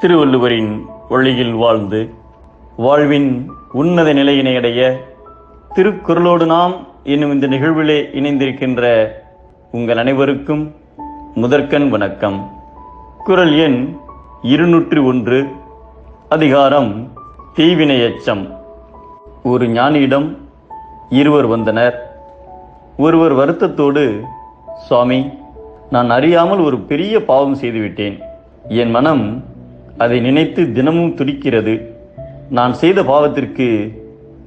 திருவள்ளுவரின் வழியில் வாழ்ந்து வாழ்வின் உன்னத நிலையினை அடைய திருக்குறளோடு நாம் என்னும் இந்த நிகழ்விலே இணைந்திருக்கின்ற உங்கள் அனைவருக்கும் முதற்கண் வணக்கம். குறள் எண் இருநூற்றி ஒன்று அதிகாரம் தீவினை எச்சம் ஒரு ஞானியிடம் இருவர் வந்தனர். ஒருவர் வருத்தத்தோடு சுவாமி நான் அறியாமல் ஒரு பெரிய பாவம் செய்துவிட்டேன். என் மனம் அதை நினைத்து தினமும் துடிக்கிறது. நான் செய்த பாவத்திற்கு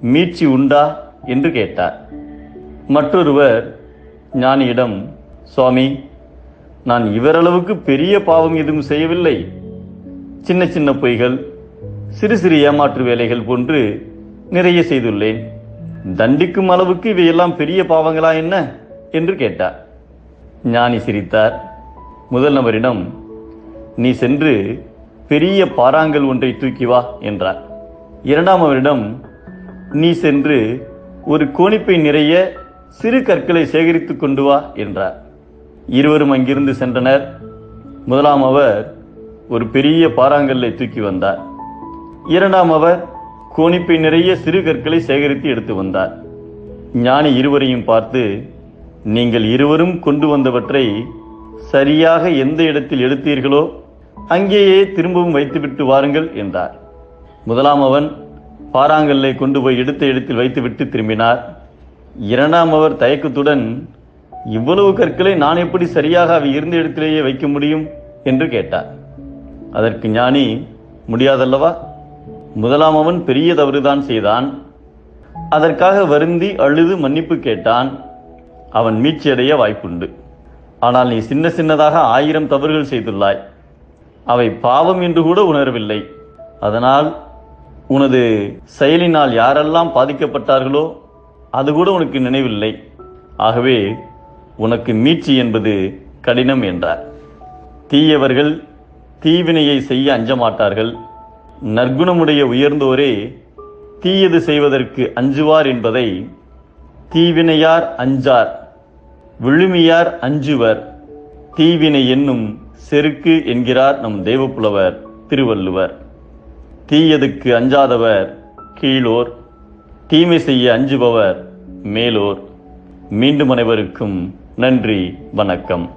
மீட்சி உண்டா? என்று கேட்டார். மற்றொருவர் ஞானியிடம் சுவாமி நான் இவரளவுக்கு பெரிய பாவம் எதுவும் செய்யவில்லை. சின்ன சின்ன பொய்கள் சிறு சிறு ஏமாற்று வேலைகள் போன்று நிறைய செய்துள்ளேன். தண்டிக்கும் அளவுக்கு இவையெல்லாம் பெரிய பாவங்களா என்ன? என்று கேட்டார். ஞானி சிரித்தார். முதல் நபரிடம் நீ சென்று பெரிய பாறாங்கல் ஒன்றை தூக்கி வா என்றார். இரண்டாம் அவரிடம் நீ சென்று ஒரு கோணிப்பை நிறைய சிறு கற்களை சேகரித்து கொண்டு வா என்றார். இருவரும் அங்கிருந்து சென்றனர். முதலாம் அவர் ஒரு பெரிய பாறாங்கல்லை தூக்கி வந்தார். இரண்டாம் அவர் கோணிப்பை நிறைய சிறு கற்களை சேகரித்து எடுத்து வந்தார். ஞானி இருவரையும் பார்த்து நீங்கள் இருவரும் கொண்டு வந்தவற்றை சரியாக எந்த இடத்தில் எடுத்தீர்களோ அங்கேயே திரும்பவும் வைத்துவிட்டு வாருங்கள் என்றார். முதலாம் அவன் பாறாங்கல்லை கொண்டு போய் எடுத்த இடத்தில் வைத்துவிட்டு திரும்பினார். இரண்டாம் அவர் தயக்கத்துடன் இவ்வளவு கற்களை நான் எப்படி சரியாக அவை இருந்த இடத்திலேயே வைக்க முடியும்? என்று கேட்டார். அதற்கு ஞானி முடியாதல்லவா? முதலாம் அவன் பெரிய தவறுதான் செய்தான். அதற்காக வருந்தி அழுது மன்னிப்பு கேட்டான். அவன் மீட்சியடைய வாய்ப்புண்டு. ஆனால் நீ சின்ன சின்னதாக ஆயிரம் தவறுகள் செய்துள்ளாய். அவை பாவம் என்று கூட உணரவில்லை. அதனால் உனது செயலினால் யாரெல்லாம் பாதிக்கப்பட்டார்களோ அது கூட உனக்கு நினைவில்லை. ஆகவே உனக்கு மீட்சி என்பது கடினம் என்றார். தீயவர்கள் தீவினையை செய்ய அஞ்சமாட்டார்கள். நற்குணமுடைய உயர்ந்தோரே தீயது செய்வதற்கு அஞ்சுவார் என்பதை தீவினையார் அஞ்சார் விழுமியார் அஞ்சுவர். தீவினை என்னும் செருக்கு என்கிறார் நம் தேவப்புலவர் திருவள்ளுவர். தீயதுக்கு அஞ்சாதவர் கீழோர் தீமை செய்ய அஞ்சுபவர் மேலோர். மீண்டும் அனைவருக்கும் நன்றி வணக்கம்.